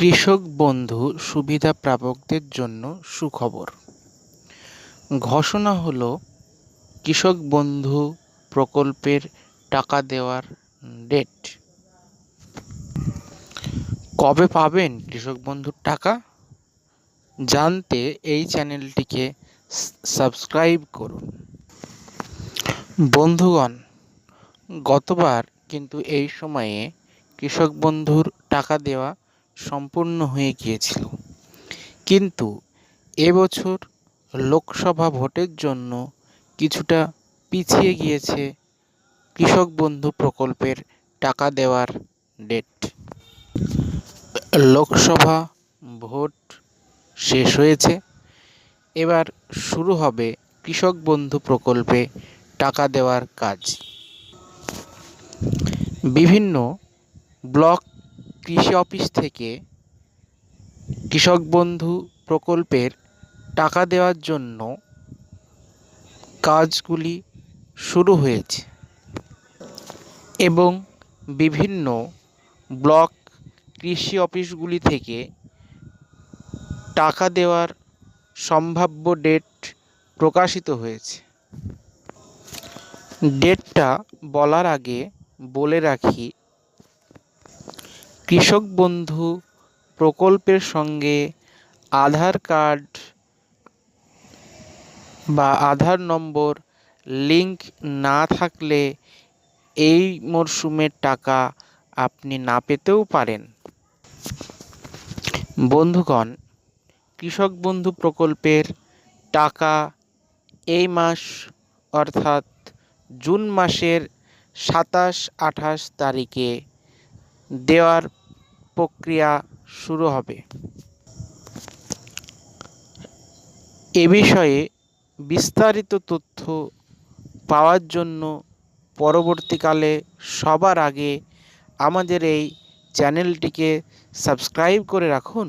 কৃষক বন্ধু সুবিধা প্রাপকদের জন্য সুখবর। ঘোষণা হলো, কৃষক বন্ধু প্রকল্পের টাকা দেওয়ার ডেট কবে পাবেন কৃষক বন্ধুর টাকা? জানতে এই চ্যানেলটিকে সাবস্ক্রাইব করুন। বন্ধুগণ, গতবার কিন্তু এই সময়ে কৃষক বন্ধুর টাকা দেওয়া সম্পূর্ণ হয়ে গিয়েছিল। কিন্তু এবছর লোকসভা ভোটের জন্য কিছুটা পিছিয়ে গিয়েছে কৃষক বন্ধু প্রকল্পের টাকা দেওয়ার ডেট লোকসভা ভোট শেষ হয়েছে। এবার শুরু হবে কৃষক বন্ধু প্রকল্পে টাকা দেওয়ার কাজ। বিভিন্ন ব্লক কৃষি অফিস থেকে কৃষক বন্ধু প্রকল্পের টাকা দেওয়ার জন্য কাজগুলি শুরু হয়েছে এবং বিভিন্ন ব্লক কৃষি অফিসগুলি থেকে টাকা দেওয়ার সম্ভাব্য ডেট প্রকাশিত হয়েছে। ডেটটা বলার আগে বলে রাখি কৃষক বন্ধু প্রকল্পের সঙ্গে আধার কার্ড বা আধার নম্বর লিঙ্ক না থাকলে এই মরশুমের টাকা আপনি না পেতেও পারেন। বন্ধুগণ, কৃষক বন্ধু প্রকল্পের টাকা এই মাস অর্থাৎ জুন মাসের সাতাশ আঠাশ তারিখে দেওয়ার প্রক্রিয়া শুরু হবে। এ বিষয়ে বিস্তারিত তথ্য পাওয়ার জন্য পরবর্তীকালে সবার আগে আমাদের এই চ্যানেলটিকে সাবস্ক্রাইব করে রাখুন।